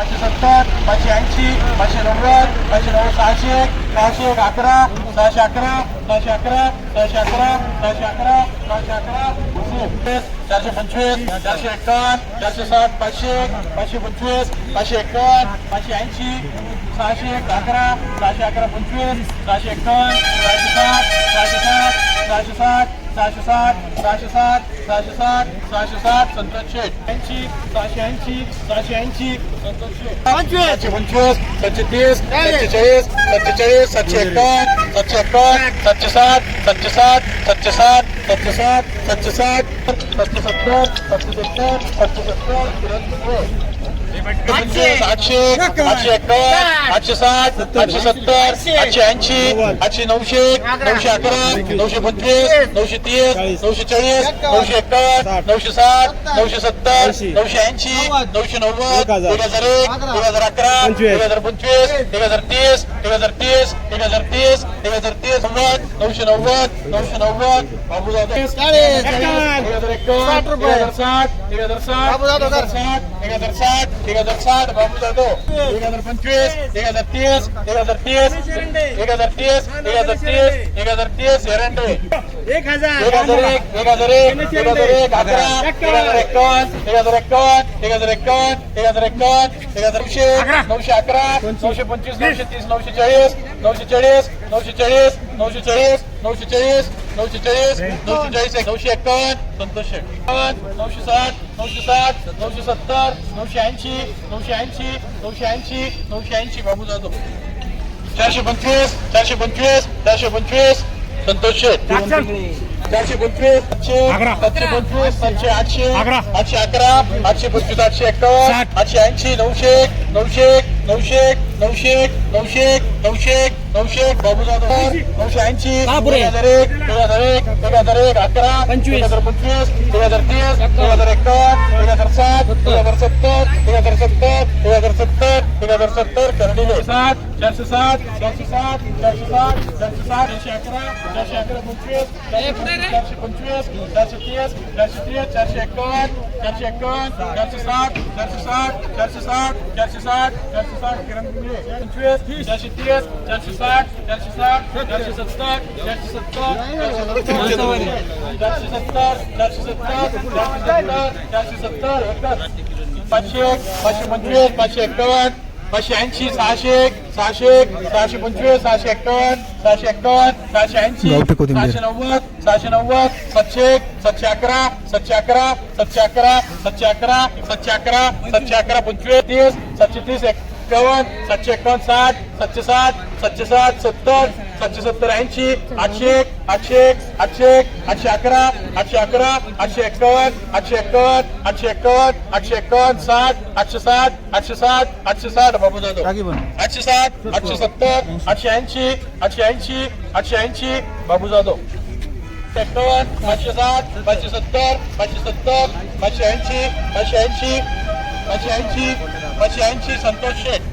पाचशे सत्तर पाचशे ऐंशी पाचशे नव्वद पाचशे नव्वद सहाशे सहाशे एक अकरा सहाशे अकरा सहाशे अकरा सहाशे अकरा सहाशे अकरा सहाशे अकरा चारशे पंचवीस चारशे एकावन्न चारशे साठ पाचशे पाचशे पंचवीस पाचशे एकावन्न पाचशे ऐंशी सहाशे एक अकरा सहाशे अकरा पंचवीस सहाशे एकावन्न सहाशे साठ सहाशे साठ सहाशे साठ सहाशे साठ सहाशे साठ सहाशे साठ सहाशे साठ सत्तरशे ऐंशी सहाशे ऐंशी सहाशे ऐंशी सत्तरशे सातशे पंचवीस सातशे तीस सातशे चाळीस सातशे एकावन्न सातशे एकावन्न सातशे साठ सातशे साठ सातशे साठ सातशे साठ सातशे साठ सातशे सत्तर सातशे सत्तर सातशे सत्तर आठशे आठशे एकावन्न आठशे साठ आठशे सत्तर आठशे ऐंशी आठशे नऊशे नऊशे अकरा नऊशे पंचवीस नऊशे तीस नऊशे चाळीस नऊशे एकावन्न नऊशे साठ नऊशे सत्तर नऊशे ऐंशी नऊशे नव्वद एक हजार एक एक हजार अकरा एक हजार पंचवीस एक हजार तीस एक हजार तीस एक हजार तीस एक हजार तीस नव्वद नऊशे नव्वद नऊशे नव्वद बाबू दादा एक हजार एकावन्न एक हजार साठ एक हजार साठ साठ एक हजार साठ एक हजार साठ बाबू जाधव एक हजार पंचवीस एक हजार तीस एक हजार तीस एक हजार तीस एक हजार तीस एक हजार तीस एरंडे एक हजार एक हजार एक एक हजार एक एक हजार एक अकरा एक हजार एकावन्न एक हजार एकावन्न एक हजार एकावन्न एक हजार एकावन्न एक हजार नऊशे नऊशे अकरा नऊशे पंचवीस नऊशे तीस नऊशे चाळीस नऊशे चाळीस नऊशे चाळीस नऊशे चाळीस नऊशे चाळीस नऊशे चाळीस नऊशे चाळीस एक नऊशे एकावन्न संतोष एकावन्न नऊशे साठ नऊशे साठ नऊशे सत्तर नऊशे ऐंशी नऊशे ऐंशी नऊशे ऐंशी नऊशे ऐंशी. बाबू जाधव. चारशे पंचवीस चारशे पंचवीस चारशे पंचवीस संतोष शेठ. चारशे पंचवीस सातशे सातशे पंचवीस सातशे आठशे आठशे अकरा आठशे पंचवीस आठशे एकावन्न आठशे ऐंशी नऊशे एक, नऊशे एक, नऊशे एक, नऊशे नऊशे एक, नऊशे एक, नऊशे एक, बाबू जाधव नऊशे ऐंशी एक हजार एक एक हजार एक एक हजार एक अकरा एक हजार पंचवीस एक हजार तीस एक हजार एकावन्न एक हजार साठ एक हजार सत्तर एक हजार सत्तर सत्तर तीन हजार सत्तर कर्डिले सात चारशे सात चारशे सात चारशे सात चारशे सात एकशे अकरा चारशे अकरा पंचवीस चारशे पंचवीस चारशे तीस चारशे तीस चारशे एकावन्न चारशे एकावन्न चारशे साठ चारशे साठ चारशे साठ चारशे साठ चारशे साठ किरण पंचवीस चारशे तीस चारशे साठ चारशे साठ चारशे सत्तर चारशे सत्तर चारशे सत्तर चारशे सत्तर चारशे सत्तर चारशे सत्तर चारशे सत्तर पाचशे एक पाचशे पंचवीस पाचशे एकावन्न पाचशे ऐंशी सहाशे एक सहाशे एक सहाशे पंचवीस सहाशे एकावन्न सहाशे एकावन्न सहाशे ऐंशी सहाशे नव्वद सहाशे नव्वद सातशे एक सातशे अकरा सातशे अकरा सातशे अकरा सातशे अकरा सातशे अकरा सातशे अकरा पंचवीस तीस सातशे तीस एकावन्न सातशे एकावन्न साठ सातशे साठ सातशे साठ सत्तर सातशे सत्तर ऐंशी आठशे एक आठशे एक आठशे एक आठशे अकरा आठशे अकरा आठशे एकावन्न आठशे एकावन्न आठशे एकावन्न आठशे एकावन्न साठ आठशे साठ आठशे साठ आठशे साठ बाबू जाधव. आठशे साठ आठशे सत्तर आठशे ऐंशी आठशे ऐंशी आठशे ऐंशी बाबू जाधव. सत्तावन्न पाचशे साठ पाचशे सत्तर पाचशे सत्तर पाचशे ऐंशी पाचशे ऐंशी पाचशे ऐंशी पाचशे ऐंशी संतोष शेठ.